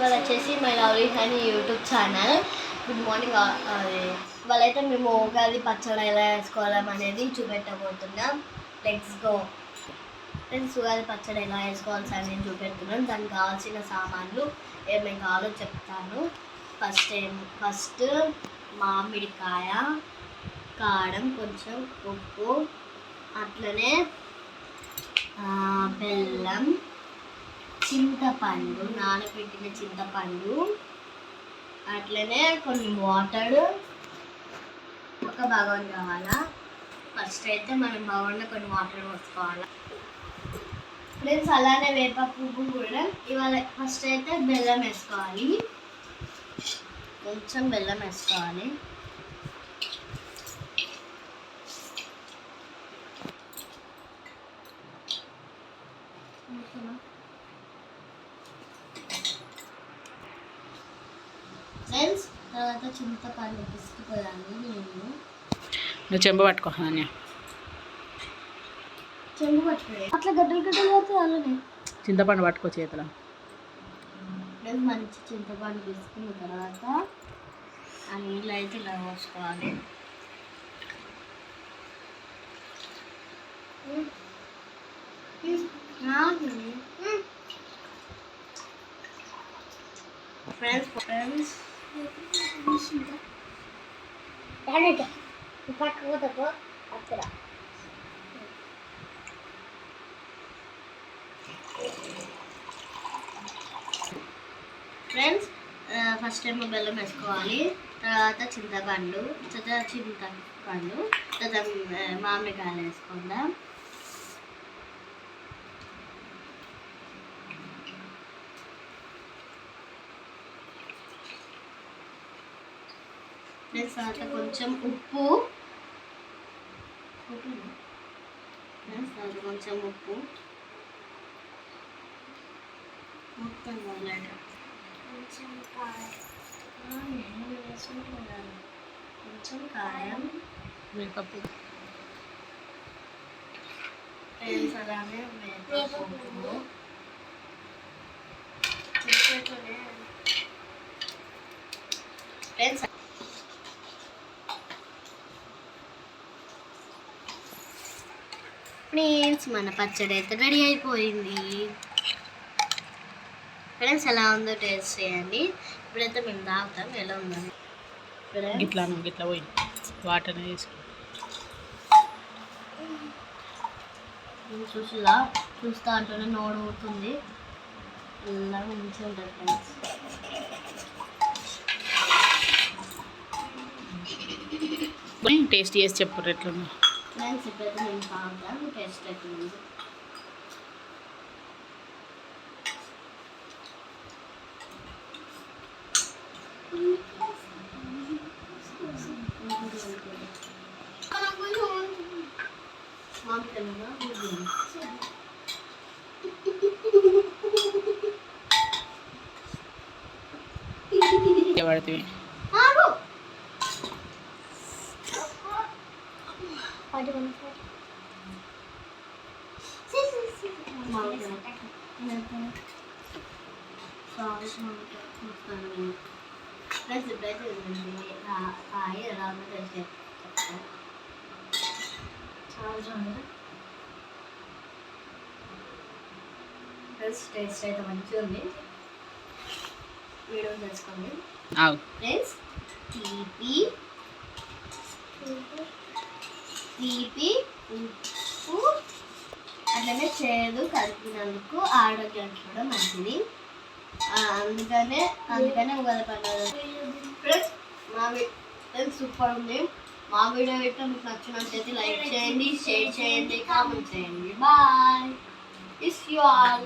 వాళ్ళు వచ్చేసి my lovely honey YouTube channel. Good morning అది వాళ్ళైతే మేము ఉగాది పచ్చడి ఎలా వేసుకోవాలి అనేది చూపెట్టబోతున్నాం. Let's go friends Ugadi pachadi ఎలా వేసుకోవాల్సి అనేది చూపెడుతున్నాం దానికి కావాల్సిన సామాన్లు ఏమేమి కావాలో చెప్తాను. ఫస్ట్ ఏం ఫస్ట్ మామిడికాయ కారం కొంచెం ఉప్పు అట్లనే బెల్లం చింతపండు నానబెట్టిన చింతపండు అట్లనే కొన్ని వాటర్ ఒక భగవన్ కావాలా? ఫస్ట్ అయితే మనం భగవన్లో కొన్ని వాటర్ పోసుకోవాలా. ఫ్రెండ్స్ అలానే వేప పువ్వు కూడా ఇవాళ ఫస్ట్ అయితే బెల్లం వేసుకోవాలి. కొంచెం బెల్లం వేసుకోవాలి. ఫ్రెండ్స్ తర్వాత చింతపండు పిసికిపోయాను నేను. నువ్వు చెంబు పట్టుకో అన్య చెంబు పట్టుకునే అట్లా గడ్డలు గడ్డలు పడుతుంది అలానే చింతపండు పట్టుకో చేతిలో. ఫ్రెండ్స్ మంచి చింతపండు తీసుకున్న తర్వాత ఆ నీళ్ళు అయితే ఇలా పోసుకోవాలి. ఫ్రెండ్స్ ఫ్రెండ్స్ పట్టుకోకపోతే అక్కడ ఫ్రెండ్స్ ఫస్ట్ ఏమో బెల్లం వేసుకోవాలి తర్వాత చింతపండు తర్వాత చింతపండు తర్వాత uh, మామిడికాయలు వేసుకుందాం. ఫ్రెండ్స్ తర్వాత కొంచెం ఉప్పు. ఫ్రెండ్స్ తర్వాత కొంచెం ఉప్పు. మొత్తం కావాలంటే కొంచెం కారం. వేసుకుంటున్నాను. కొంచెం కారం. వేపపు ఫ్రెండ్స్ అలానే చెప్పేటోనే ఫ్రెండ్స్ ఫ్రెండ్స్ మన పచ్చడి అయితే రెడీ అయిపోయింది. ఫ్రెండ్స్ ఎలా ఉందో టేస్ట్ చేయండి. ఇప్పుడైతే మేము తాగుతాం. ఎలా ఉందని నువ్వు గిట్లా పోయి వాటర్ చూసిలా చూస్తా అంటూనే నోడు ఊరుతుంది. ఇలా మంచిగా ఉంటుంది ఫ్రెండ్స్. టేస్ట్ చేసి చెప్పు ఎట్లున్నా ఫ్రెండ్స్ ఇప్పుడైతే నేను తాగుతాను టేస్ట్ అవుతుంది పడుతుంది ఫ్రెండ్స్ ఇప్పుడైతే ఎలా ఉందో టేస్ట్ చెప్తాను చాలా ఫ్రెండ్స్ టేస్ట్ అయితే మంచిగా ఉంది వీడియో ఆగు ఫ్రెండ్స్ తీపి తీపి ఉప్పు అట్లనే చేదు కలిపినందుకు ఆరోగ్యానికి కూడా మంచిది. అందుకనే అందుకనే ఉగాది పండుగ. ఫ్రెండ్స్ మా సూపర్ ఉంది. మా వీడియో అయితే మీకు నచ్చినట్లయితే లైక్ చేయండి షేర్ చేయండి కామెంట్ చేయండి. బాయ్. Is you all